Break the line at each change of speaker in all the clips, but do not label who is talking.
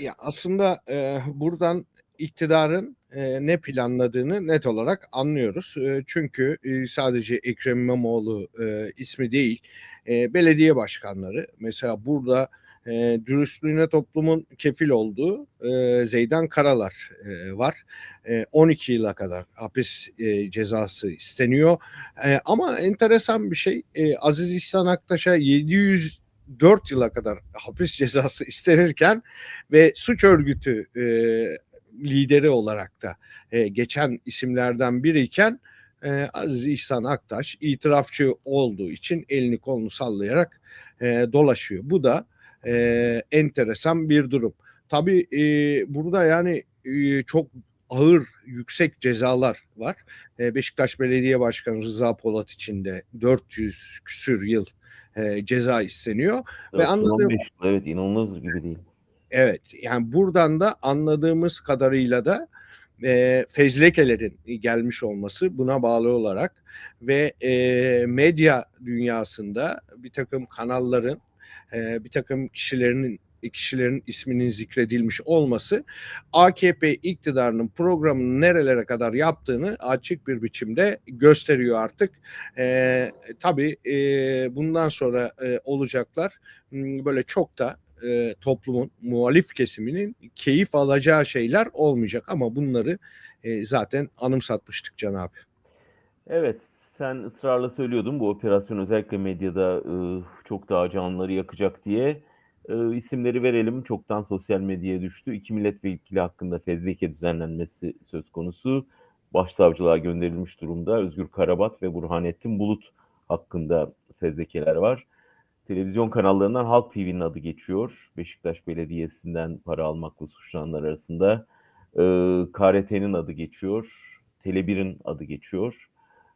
Ya, aslında, eee, buradan iktidarın, eee, ne planladığını net olarak anlıyoruz. Eee, çünkü, eee, sadece Ekrem İmamoğlu, eee, ismi değil, eee, belediye başkanları mesela burada, eee, dürüstlüğüne toplumun kefil olduğu, eee, Zeydan Karalar, eee, var. Eee, 12 yıla kadar hapis, eee, cezası isteniyor. Eee, ama enteresan bir şey, eee, Aziz İhsan Aktaş'a 704 yıla kadar hapis cezası istenirken ve suç örgütü, eee, lideri olarak da, eee, geçen isimlerden biriyken, eee, Aziz İhsan Aktaş itirafçı olduğu için elini kolunu sallayarak, eee, dolaşıyor. Bu da, eee, enteresan bir durum. Tabii, eee, burada yani, eee, çok ağır, yüksek cezalar var. Eee, Beşiktaş Belediye Başkanı Rıza Polat için de 400 küsur yıl, eee, ceza isteniyor ve anladığım
415 yıl evet, inanılır gibi değil.
Evet, yani buradan da anladığımız kadarıyla da, eee, fezlekelerin, gelmiş olması buna bağlı olarak ve, eee, medya dünyasında birtakım kanalların, eee, birtakım kişilerinin kişilerin isminin zikredilmiş olması AKP iktidarının programını nerelere kadar yaptığını açık bir biçimde gösteriyor artık. Eee, tabii, eee, bundan sonra, eee, olacaklar, ımm, böyle çok da, eee, toplumun, muhalif kesiminin keyif alacağı şeyler olmayacak ama bunları, eee, zaten anımsatmıştık Can abi.
Evet, sen ısrarla söylüyordun bu operasyon özellikle medyada, ııı, çok daha canlıları yakacak diye. Iıı, isimleri verelim, çoktan sosyal medyaya düştü. 2 milletvekili hakkında fezleke düzenlenmesi söz konusu. Başsavcılığa gönderilmiş durumda. Özgür Karabat ve Burhanettin Bulut hakkında fezlekeler var. Televizyon kanallarından Halk TV'nin adı geçiyor. Beşiktaş Belediyesi'nden para almakla suçlananlar arasında. Iıı, KRT'nin adı geçiyor. Tele1'in adı geçiyor.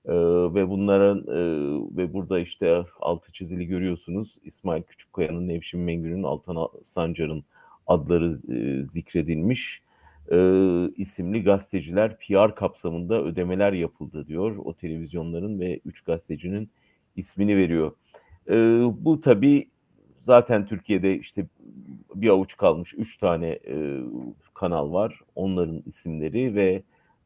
Iıı, ve bunların, ııı, ve burada işte altı çizili görüyorsunuz. İsmail Küçükkaya'nın, Nevşin Mengü'nün, Altan Sancar'ın adları, ııı, zikredilmiş. Iıı, isimli gazeteciler PR kapsamında ödemeler yapıldı diyor. O televizyonların ve 3 gazetecinin ismini veriyor. Iıı, bu tabii zaten Türkiye'de işte bir avuç kalmış 3 tane, ııı, kanal var. Onların isimleri ve,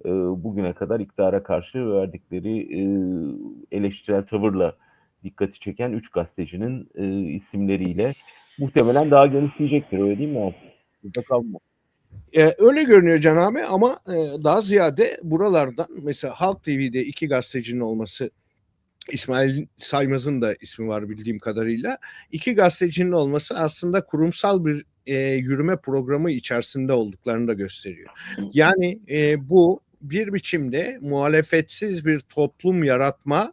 ııı, bugüne kadar iktidara karşı verdikleri, ııı, eleştirel tavırla dikkati çeken 3 gazetecinin, ııı, isimleriyle muhtemelen daha genişleyecektir. Öyle değil mi abi? Burada kalma
Eee, öyle görünüyor Can abi ama, eee, daha ziyade buralardan mesela Halk TV'de 2 gazetecinin olması, İsmail Saymaz'ın da ismi var bildiğim kadarıyla. 2 gazetecinin olması aslında kurumsal bir, eee, yürüme programı içerisinde olduklarını da gösteriyor. Yani, eee, bu bir biçimde muhalefetsiz bir toplum yaratma,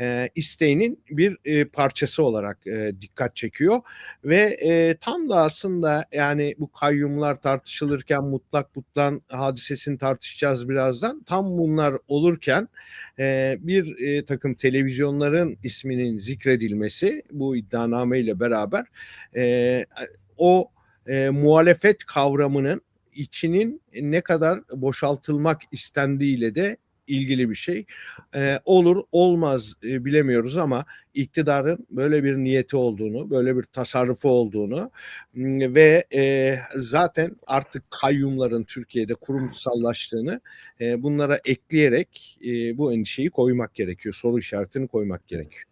eee, isteğinin bir, eee, parçası olarak, eee, dikkat çekiyor ve, eee, tam da aslında yani bu kayyumlar tartışılırken mutlak butlan hadisesini tartışacağız birazdan. Tam bunlar olurken, eee, bir, eee, takım televizyonların isminin zikredilmesi bu iddianameyle beraber, eee, a o, eee, muhalefet kavramının içinin ne kadar boşaltılmak istendiğiyle de ilgili bir şey. Eee, olur, olmaz, eee, bilemiyoruz ama iktidarın böyle bir niyeti olduğunu, böyle bir tasarrufu olduğunu, ve, eee, zaten artık kayyumların Türkiye'de kurumsallaştığını, eee, bunlara ekleyerek, eee, bu endişeyi koymak gerekiyor. Soru işaretini koymak gerekiyor.